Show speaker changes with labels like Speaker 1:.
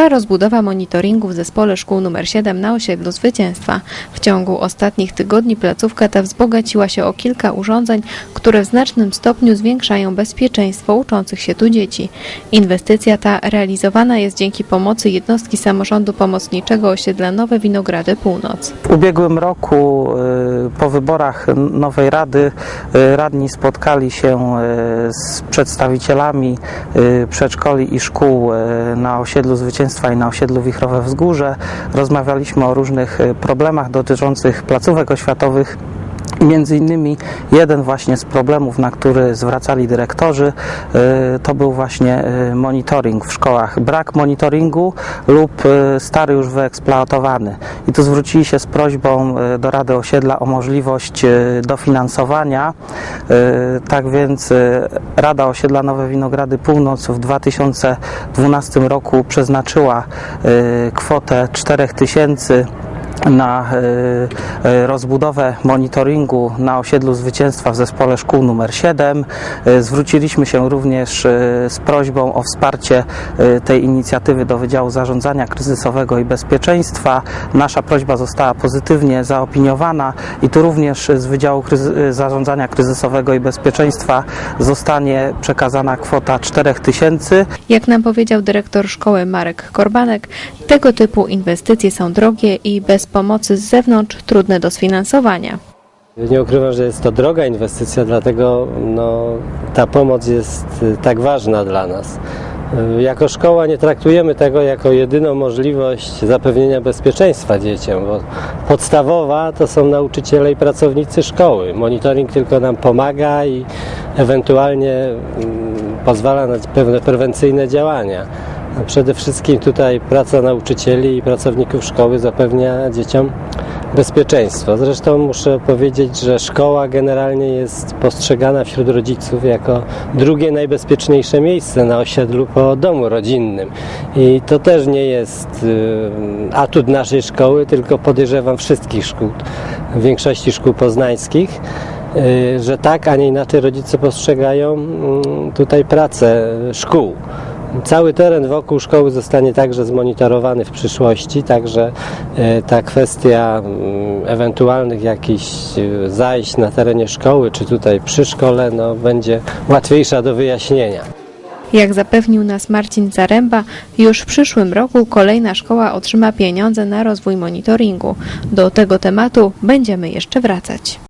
Speaker 1: Trwa rozbudowa monitoringu w zespole szkół nr 7 na osiedlu Zwycięstwa. W ciągu ostatnich tygodni placówka ta wzbogaciła się o kilka urządzeń, które w znacznym stopniu zwiększają bezpieczeństwo uczących się tu dzieci. Inwestycja ta realizowana jest dzięki pomocy jednostki samorządu pomocniczego osiedla Nowe Winogrady Północ.
Speaker 2: W ubiegłym roku y, po wyborach nowej rady y, radni spotkali się y, z przedstawicielami przedszkoli i szkół na osiedlu Zwycięstwa i na osiedlu Wichrowe Wzgórze. Rozmawialiśmy o różnych y, problemach dotyczących placówek oświatowych. Między innymi jeden właśnie z problemów, na który zwracali dyrektorzy, y, to był właśnie y, monitoring w szkołach. Brak monitoringu lub y, stary już wyeksploatowany. I tu zwrócili się z prośbą do Rady Osiedla o możliwość dofinansowania. Tak więc Rada Osiedla Nowe Winogrady Północ w 2012 roku przeznaczyła kwotę 4000 na y, y, rozbudowę monitoringu na osiedlu Zwycięstwa w zespole szkół nr 7. Y, Zwróciliśmy się również z prośbą o wsparcie tej inicjatywy do Wydziału Zarządzania Kryzysowego i Bezpieczeństwa. Nasza prośba została pozytywnie zaopiniowana i tu również z Wydziału Kryzy- Zarządzania Kryzysowego i Bezpieczeństwa zostanie przekazana kwota 4000
Speaker 1: Jak nam powiedział dyrektor szkoły Marek Korbanek, tego typu inwestycje są drogie i bez pomocy z zewnątrz trudne do sfinansowania.
Speaker 3: Nie ukrywam, że jest to droga inwestycja, dlatego no, ta pomoc jest y, tak ważna dla nas. Y, Jako szkoła nie traktujemy tego jako jedyną możliwość zapewnienia bezpieczeństwa dzieciom, bo podstawowa to są nauczyciele i pracownicy szkoły. Monitoring tylko nam pomaga i ewentualnie mm, pozwala na pewne prewencyjne działania. Przede wszystkim tutaj praca nauczycieli i pracowników szkoły zapewnia dzieciom bezpieczeństwo. Zresztą muszę powiedzieć, że szkoła generalnie jest postrzegana wśród rodziców jako drugie najbezpieczniejsze miejsce na osiedlu po domu rodzinnym. I to też nie jest y, atut naszej szkoły, tylko podejrzewam wszystkich szkół, większości szkół poznańskich. y, Że tak, a nie inaczej rodzice postrzegają mm, tutaj pracę szkół. Cały teren wokół szkoły zostanie także zmonitorowany w przyszłości, także e, ta kwestia mm, ewentualnych jakichś e, zajść na terenie szkoły, czy tutaj przy szkole, no, będzie łatwiejsza do wyjaśnienia.
Speaker 1: Jak zapewnił nas Marcin Zaręba, już w przyszłym roku kolejna szkoła otrzyma pieniądze na rozwój monitoringu. Do tego tematu będziemy jeszcze wracać.